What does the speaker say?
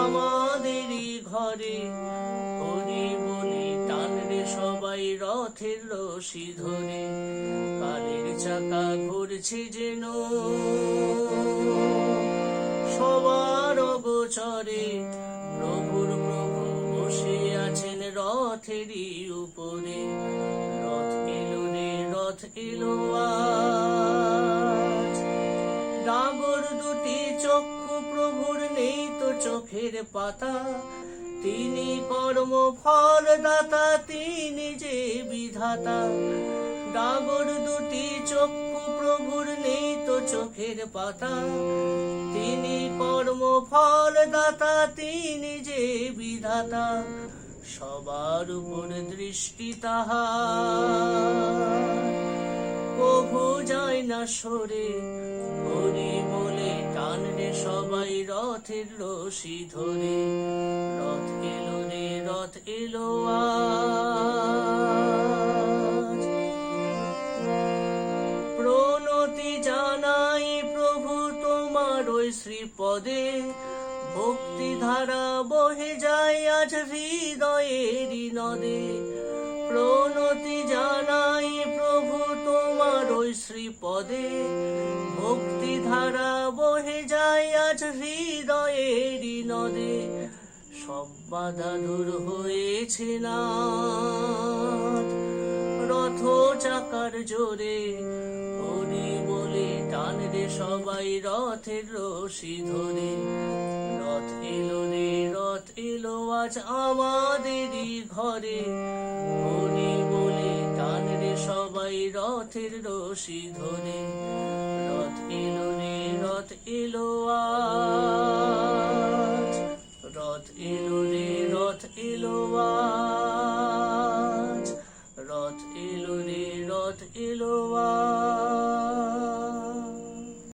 আমাদেরই ঘরে হরি বলে টানরে সবাই রথের রশি ধরে। কালের চাকা ঘুরছে যেন সবার অগোচরে। প্রভুর প্রভু বসে আছেন রথেরই উপরে। রথ এলো রে, রথ এলো আজ। ডাগর দুটি চক্ষু প্রভুর নেই তো চোখের পাতা। তিনি কর্ম ফল দাতা তিনি যে বিধাতা। ডাগর দুটি চক্ষু প্রভুর নেই তো চোখের পাতা। তিনি কর্ম ফল দাতা তিনি যে বিধাতা। সবার উপর দৃষ্টি তাহা। প্রভু যায় না সরে হরি বলে টানলে সবাই রথের রশি ধরে। রথ এলো রে, রথ এলো প্রণতি জানাই প্রভু তোমার ওই শ্রীপদে। ভক্তি ধারা বহে যায় আজ হৃদয়েরই নদে। প্রণতি শ্রীপদে ভক্তি ধারা বহে যায় আজ হৃদয়ের নদে। সব বাধা দূর হয়েছে না রথ চাকার জোরে হরি বলে টান রে সবাই রথের রশি ধরে। রথ এলো রে, রথ এলো আজ আমাদেরই ঘরে। রথের রশি ধরে, রথ এলো রে, রথ এলো রথ এলো রে, রথ এলো রথ এলো রে, রথ এলো আজ।